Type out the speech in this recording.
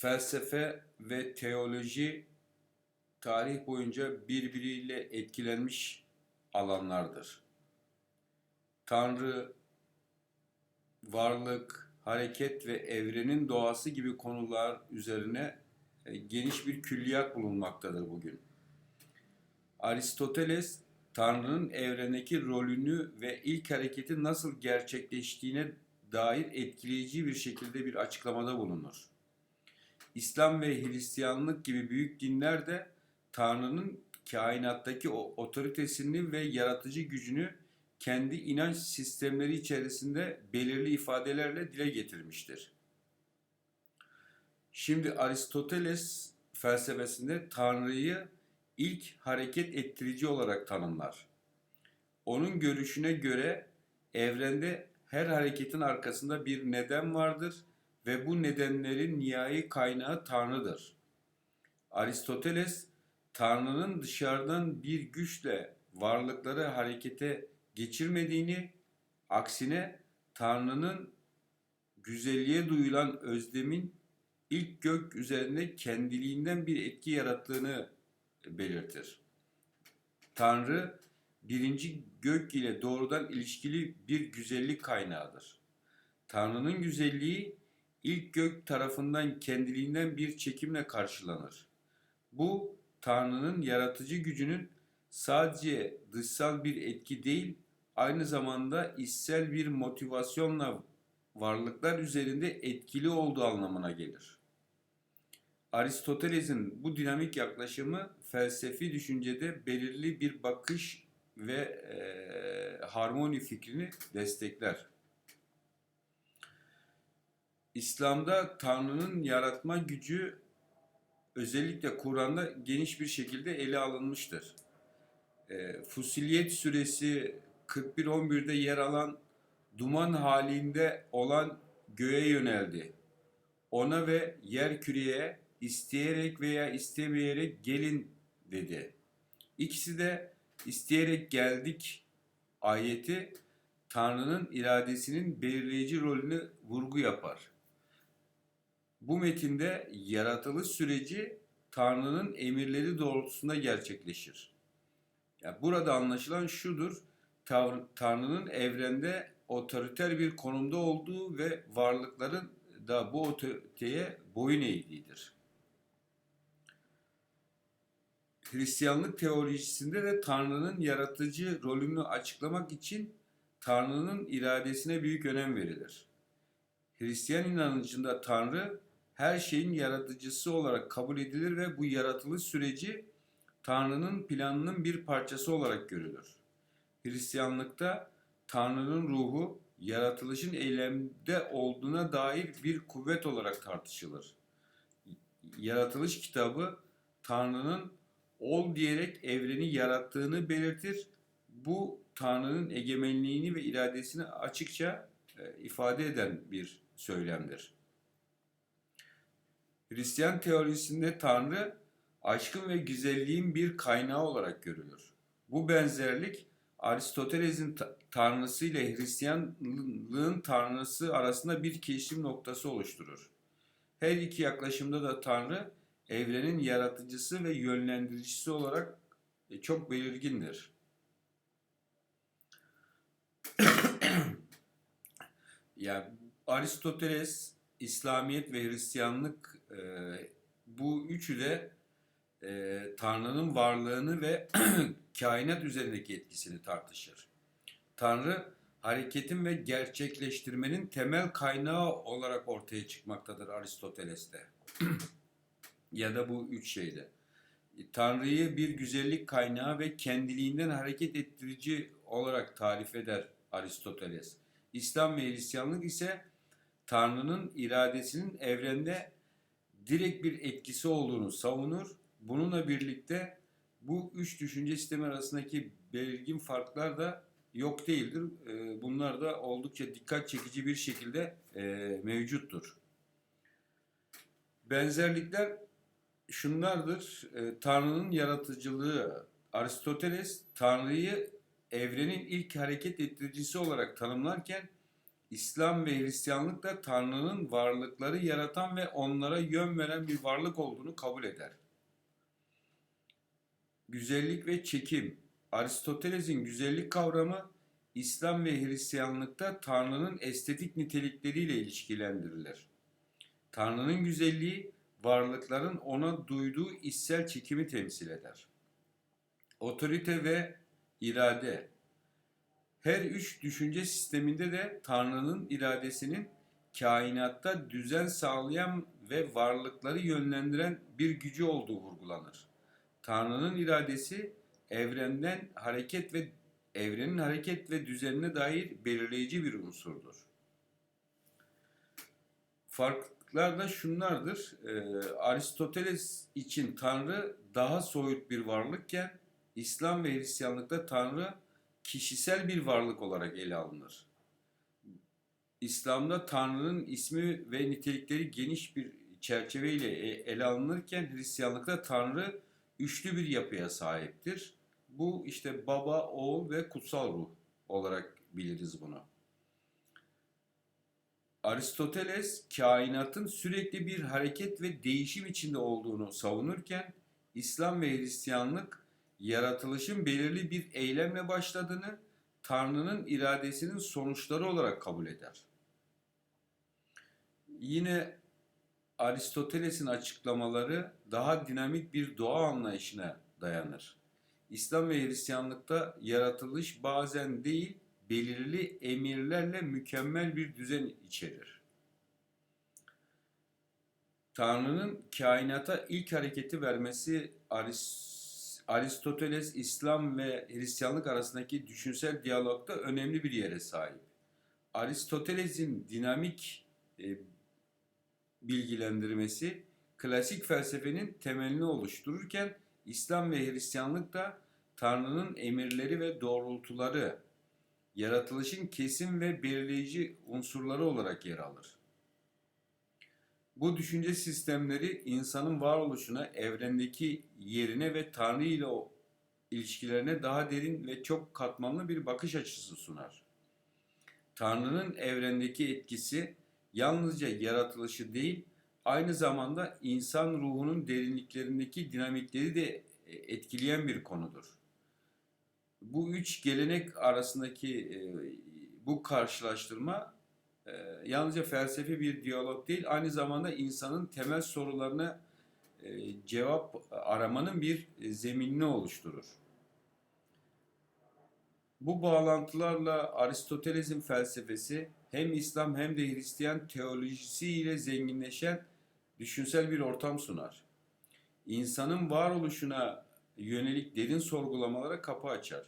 felsefe ve teoloji tarih boyunca birbiriyle etkilenmiş alanlardır. Tanrı, varlık, hareket ve evrenin doğası gibi konular üzerine e, geniş bir külliyat bulunmaktadır bugün. Aristoteles, Tanrı'nın evrendeki rolünü ve ilk hareketin nasıl gerçekleştiğine dair etkileyici bir şekilde bir açıklamada bulunur. İslam ve Hristiyanlık gibi büyük dinler de Tanrı'nın kainattaki o otoritesini ve yaratıcı gücünü kendi inanç sistemleri içerisinde belirli ifadelerle dile getirmiştir. Şimdi Aristoteles felsefesinde Tanrı'yı ilk hareket ettirici olarak tanımlar. Onun görüşüne göre evrende her hareketin arkasında bir neden vardır ve bu nedenlerin nihai kaynağı Tanrı'dır. Aristoteles, Tanrı'nın dışarıdan bir güçle varlıkları harekete geçirmediğini, aksine Tanrı'nın güzelliğe duyulan özlemin ilk gök üzerinde kendiliğinden bir etki yarattığını belirtir. Tanrı, birinci gök ile doğrudan ilişkili bir güzellik kaynağıdır. Tanrı'nın güzelliği ilk gök tarafından kendiliğinden bir çekimle karşılanır. Bu Tanrı'nın yaratıcı gücünün sadece dışsal bir etki değil, aynı zamanda içsel bir motivasyonla varlıklar üzerinde etkili olduğu anlamına gelir. Aristoteles'in bu dinamik yaklaşımı felsefi düşüncede belirli bir bakış ve e, harmoni fikrini destekler. İslam'da Tanrı'nın yaratma gücü özellikle Kur'an'da geniş bir şekilde ele alınmıştır. E, Fusiliyet suresi 41-11'de yer alan duman halinde olan göğe yöneldi. Ona ve yer küreye isteyerek veya istemeyerek gelin dedi. İkisi de isteyerek geldik ayeti Tanrı'nın iradesinin belirleyici rolünü vurgu yapar. Bu metinde yaratılış süreci Tanrı'nın emirleri doğrultusunda gerçekleşir. Yani burada anlaşılan şudur, Tanrı'nın evrende otoriter bir konumda olduğu ve varlıkların da bu otoriteye boyun eğdiğidir. Hristiyanlık teolojisinde de Tanrı'nın yaratıcı rolünü açıklamak için Tanrı'nın iradesine büyük önem verilir. Hristiyan inancında Tanrı her şeyin yaratıcısı olarak kabul edilir ve bu yaratılış süreci Tanrı'nın planının bir parçası olarak görülür. Hristiyanlıkta Tanrı'nın ruhu yaratılışın eylemde olduğuna dair bir kuvvet olarak tartışılır. Yaratılış kitabı Tanrı'nın ol diyerek evreni yarattığını belirtir. Bu Tanrı'nın egemenliğini ve iradesini açıkça e, ifade eden bir söylemdir. Hristiyan teorisinde Tanrı aşkın ve güzelliğin bir kaynağı olarak görülür. Bu benzerlik Aristoteles'in tanrısı ile Hristiyanlığın tanrısı arasında bir keşif noktası oluşturur. Her iki yaklaşımda da Tanrı evrenin yaratıcısı ve yönlendiricisi olarak e, çok belirgindir. yani Aristoteles, İslamiyet ve Hristiyanlık e, bu üçü de e, Tanrı'nın varlığını ve kainat üzerindeki etkisini tartışır. Tanrı hareketin ve gerçekleştirmenin temel kaynağı olarak ortaya çıkmaktadır Aristoteles'te. ya da bu üç şeyde. Tanrı'yı bir güzellik kaynağı ve kendiliğinden hareket ettirici olarak tarif eder Aristoteles. İslam ve Hristiyanlık ise Tanrı'nın iradesinin evrende direkt bir etkisi olduğunu savunur. Bununla birlikte bu üç düşünce sistemi arasındaki belirgin farklar da yok değildir. Ee, bunlar da oldukça dikkat çekici bir şekilde e, mevcuttur. Benzerlikler şunlardır. E, Tanrı'nın yaratıcılığı. Aristoteles Tanrı'yı evrenin ilk hareket ettiricisi olarak tanımlarken İslam ve Hristiyanlık da Tanrı'nın varlıkları yaratan ve onlara yön veren bir varlık olduğunu kabul eder. Güzellik ve çekim. Aristoteles'in güzellik kavramı İslam ve Hristiyanlıkta Tanrı'nın estetik nitelikleriyle ilişkilendirilir. Tanrı'nın güzelliği varlıkların ona duyduğu içsel çekimi temsil eder. Otorite ve irade. Her üç düşünce sisteminde de Tanrı'nın iradesinin kainatta düzen sağlayan ve varlıkları yönlendiren bir gücü olduğu vurgulanır. Tanrı'nın iradesi evrenden hareket ve evrenin hareket ve düzenine dair belirleyici bir unsurdur. Farklılıklar da şunlardır. Ee, Aristoteles için Tanrı daha soyut bir varlıkken İslam ve Hristiyanlıkta Tanrı kişisel bir varlık olarak ele alınır. İslam'da Tanrı'nın ismi ve nitelikleri geniş bir çerçeveyle e- ele alınırken Hristiyanlıkta Tanrı üçlü bir yapıya sahiptir. Bu işte baba, oğul ve kutsal ruh olarak biliriz bunu. Aristoteles kainatın sürekli bir hareket ve değişim içinde olduğunu savunurken İslam ve Hristiyanlık yaratılışın belirli bir eylemle başladığını Tanrı'nın iradesinin sonuçları olarak kabul eder. Yine Aristoteles'in açıklamaları daha dinamik bir doğa anlayışına dayanır. İslam ve Hristiyanlıkta yaratılış bazen değil, belirli emirlerle mükemmel bir düzen içerir. Tanrı'nın kainata ilk hareketi vermesi Aris- Aristoteles, İslam ve Hristiyanlık arasındaki düşünsel diyalogda önemli bir yere sahip. Aristoteles'in dinamik e, bilgilendirmesi klasik felsefenin temelini oluştururken İslam ve Hristiyanlık da Tanrı'nın emirleri ve doğrultuları, yaratılışın kesin ve belirleyici unsurları olarak yer alır. Bu düşünce sistemleri insanın varoluşuna, evrendeki yerine ve Tanrı ile o ilişkilerine daha derin ve çok katmanlı bir bakış açısı sunar. Tanrı'nın evrendeki etkisi yalnızca yaratılışı değil, aynı zamanda insan ruhunun derinliklerindeki dinamikleri de etkileyen bir konudur. Bu üç gelenek arasındaki e, bu karşılaştırma e, yalnızca felsefi bir diyalog değil, aynı zamanda insanın temel sorularına e, cevap aramanın bir e, zeminini oluşturur. Bu bağlantılarla Aristoteles'in felsefesi hem İslam hem de Hristiyan teolojisi ile zenginleşen düşünsel bir ortam sunar. İnsanın varoluşuna yönelik derin sorgulamalara kapı açar.